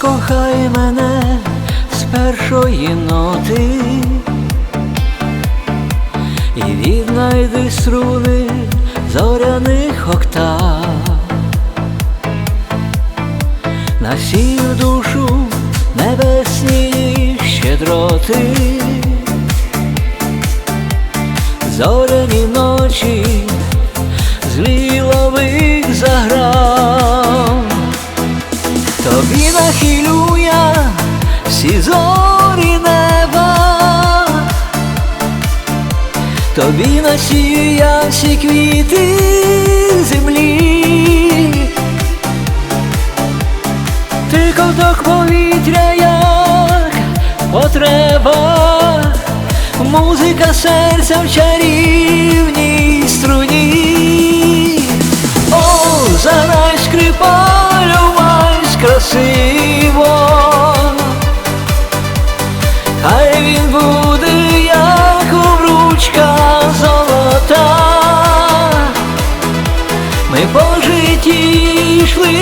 Закохай мене з першої ноти. І віднайди струни зоряних октав, насію душу небесні щедроти, зоряні ночі злі лових тобі насію я всі квіти землі, ти ковток повітря, як потреба, музика серця в чарівній Ми по житті йшли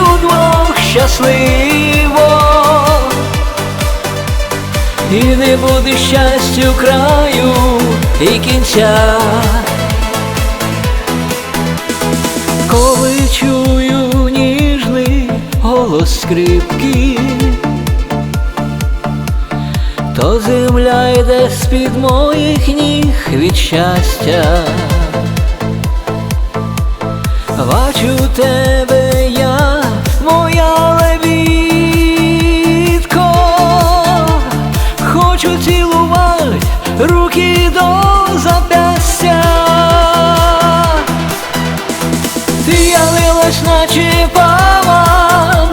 удвох щасливо, і не буде щастю краю і кінця. Коли чую ніжний голос скрипки, то земля йде з-під моїх ніг від щастя. Тебе я, моя лебідко, хочу цілувати руки до запястя. Ти явилась, наче пава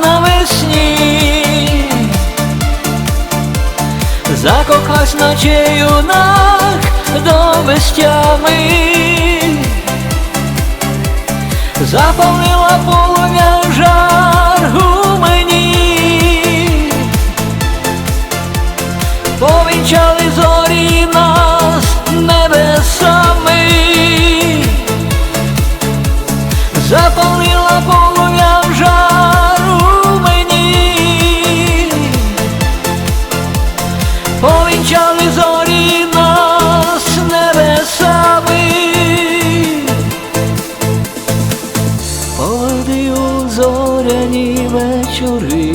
навесні, закохась, наче юнак до безтями, запалила полум'я жар у мені, повінчали зорі нас небесами. Запалила полум'я вечори.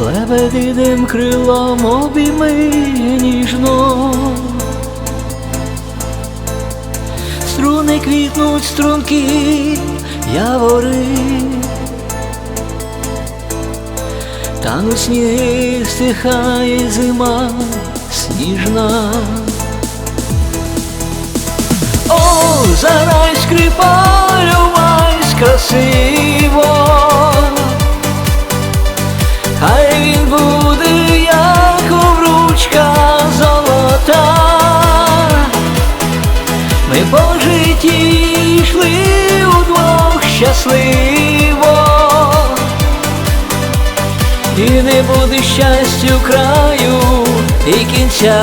Лебединим крилом обійми ніжно струни квітнуть струнки явори, тануть сніги, стихає зима сніжна. О, зарай скрипалю хай він буде, як обручка золота. Ми по житті йшли удвох щасливо, і не буде щастю краю і кінця.